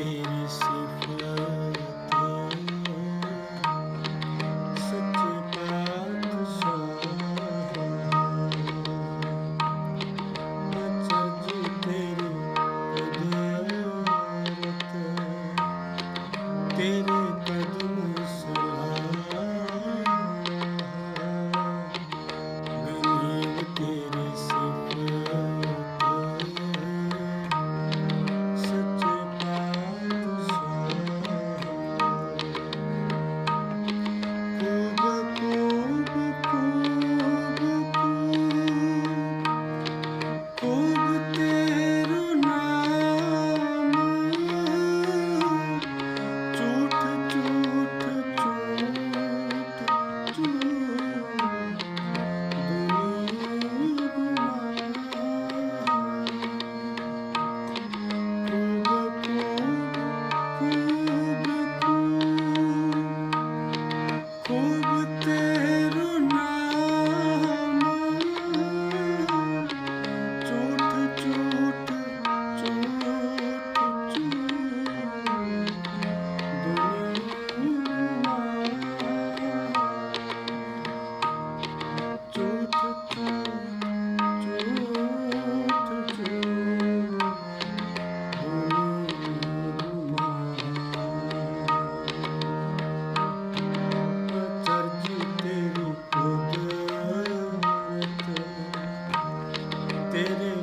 ਤੇਰੀ ਸਿਫਤ ਸੱਚੇ ਪਾਤਸ਼ਾਹ ਅਚਰਜ ਤੇਰੀ ਕੁਦਰਤ ਤੇਰੀ dele